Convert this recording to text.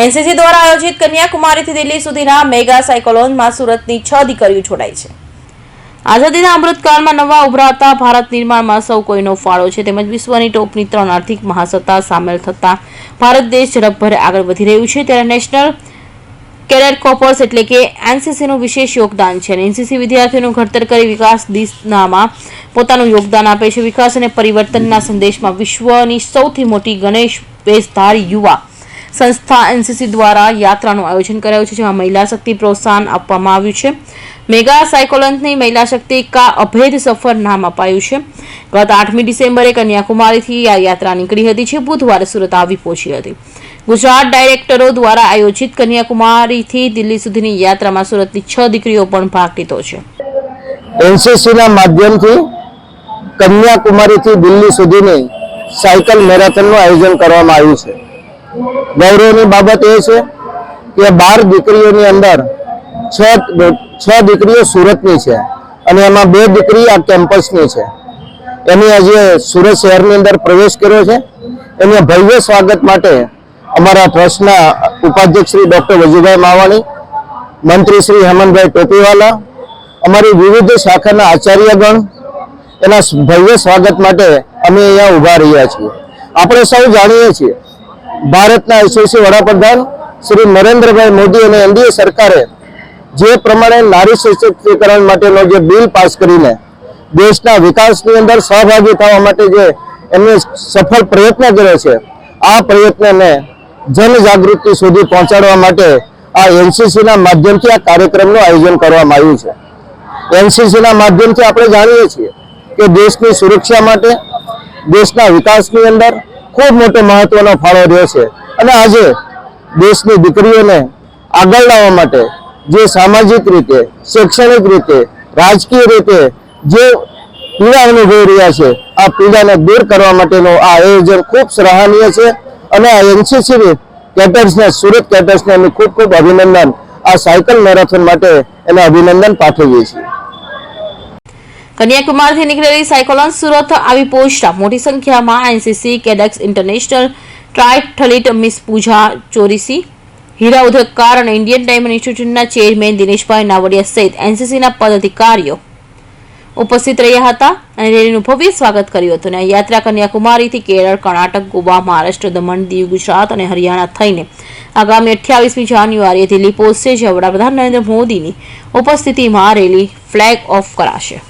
NCC દ્વારા આયોજિત કન્યાકુમારીથી દિલ્હી સુધીના મેગા સાયકોલોનમાં સુરતની છ દીકરીઓ જોડાઈ છે. આઝાદીના અમૃતકાળમાં નવા ઉભરાતા ભારત નિર્માણમાં સૌ કોઈનો ફાળો છે. તેમજ વિશ્વની ટોપની ત્રણ આર્થિક મહાસત્તા સામેલ થતા ભારત દેશ ઝડપભરે આગળ વધી રહ્યું છે. ત્યારે નેશનલ કેડેટ કોપર્સ એટલે કે એનસીસીનું વિશેષ યોગદાન છે. અને એનસીસી વિદ્યાર્થીઓનું ઘડતર કરી વિકાસ દિશામાં પોતાનું યોગદાન આપે છે. વિકાસ અને પરિવર્તનના સંદેશમાં વિશ્વની સૌથી મોટી ગણેશ વેશધારી યુવા સંસ્થા એનસીસી દ્વારા યાત્રાનું આયોજન કરાયું છે, જેમાં મહિલા શક્તિ પ્રોત્સાહન આપવામાં આવ્યું છે. મેગા સાયકોલન્સની મહિલા શક્તિ કા અભેદ સફર નામ અપાયું છે. ગત આઠમી ડિસેમ્બરે કન્યાકુમારીથી આ યાત્રા નીકળી હતી, જે બુધવારે સુરત આવી પહોંચી હતી. ગુજરાત ડાયરેક્ટરો દ્વારા આયોજિત કન્યાકુમારીથી દિલ્હી સુધીની યાત્રામાં સુરતની છ દીકરીઓ પણ ભાગ લીધો છે. એનસીસીના માધ્યમથી કન્યાકુમારીથી દિલ્હી સુધીની સાયકલ મેરેથોનનું આયોજન કરવામાં આવ્યું છે. ગૌરવની બાબત એ છે કે બાર દીકરીઓની અંદર છ છ દીકરીઓ સુરતની છે અને એમાં બે દીકરી આ કેમ્પસની છે. એની આજે સુરત શહેરની અંદર પ્રવેશ કર્યો છે. એને ભવ્ય સ્વાગત માટે અમારા ટ્રસ્ટના ઉપાધ્યક્ષ શ્રી ડૉક્ટર વજુભાઈ માવાણી, મંત્રી શ્રી હેમંતભાઈ ટોપીવાલા, અમારી વિવિધ શાખાના આચાર્યગણ, એના ભવ્ય સ્વાગત માટે અમે અહીંયા ઊભા રહ્યા છીએ. આપણે સૌ જાણીએ છીએ ભારતના યશસ્વી વડાપ્રધાન શ્રી નરેન્દ્રભાઈ મોદી અને એનડીએ સરકારે જે પ્રમાણે નારી સશક્તિકરણ માટેનો જે બિલ પાસ કરીને દેશના વિકાસની અંદર સહભાગી થવા માટે જે એમને સફળ પ્રયત્ન કર્યો છે, આ પ્રયત્નને જનજાગૃતિ સુધી પહોંચાડવા માટે આ એનસીસીના માધ્યમથી આ કાર્યક્રમનું આયોજન કરવામાં આવ્યું છે. એનસીસીના માધ્યમથી આપણે જાણીએ છીએ કે દેશની સુરક્ષા માટે, દેશના વિકાસની અંદર ખૂબ મોટો મહત્વનો ફાળો રહ્યો છે. અને આજે દેશની દીકરીઓને આગળ લાવવા માટે જે સામાજિક રીતે, શૈક્ષણિક રીતે, રાજકીય રીતે જે પીડા અનુભવી રહ્યા છે, આ પીડાને દૂર કરવા માટેનું આ આયોજન ખૂબ સરાહનીય છે. અને આ એનસીસી કેટર્સને, સુરત કેટર્સને અમે ખૂબ ખૂબ અભિનંદન. આ સાયકલ મેરેથોન માટે એને અભિનંદન પાઠવીએ છીએ. કન્યાકુમારીથી નીકળેલી સાયકોલોન સુરત આવી પહોંચતા મોટી સંખ્યામાં NCC cadets, international triathlete miss Pooja, ચોરીસી, હીરા ઉદ્યોગકાર અને ઇન્ડિયન ડાયમંડ ઇન્સ્ટિટ્યૂટના ચેરમેન દિનેશભાઈ નાવડિયા સહિત એનસીસીના પદાધિકારીઓ ઉપસ્થિત રહ્યા હતા અને રેલીનું ભવ્ય સ્વાગત કર્યું હતું અને યાત્રા કન્યાકુમારીથી કેરળ, કર્ણાટક, ગોવા, મહારાષ્ટ્ર, દમણ, દીવ, ગુજરાત અને હરિયાણા થઈને આગામી અઠ્યાવીસમી જાન્યુઆરીએ દિલ્હી પહોંચશે, જ્યાં વડાપ્રધાન નરેન્દ્ર મોદીની ઉપસ્થિતિમાં રેલી ફ્લેગ ઓફ કરાશે.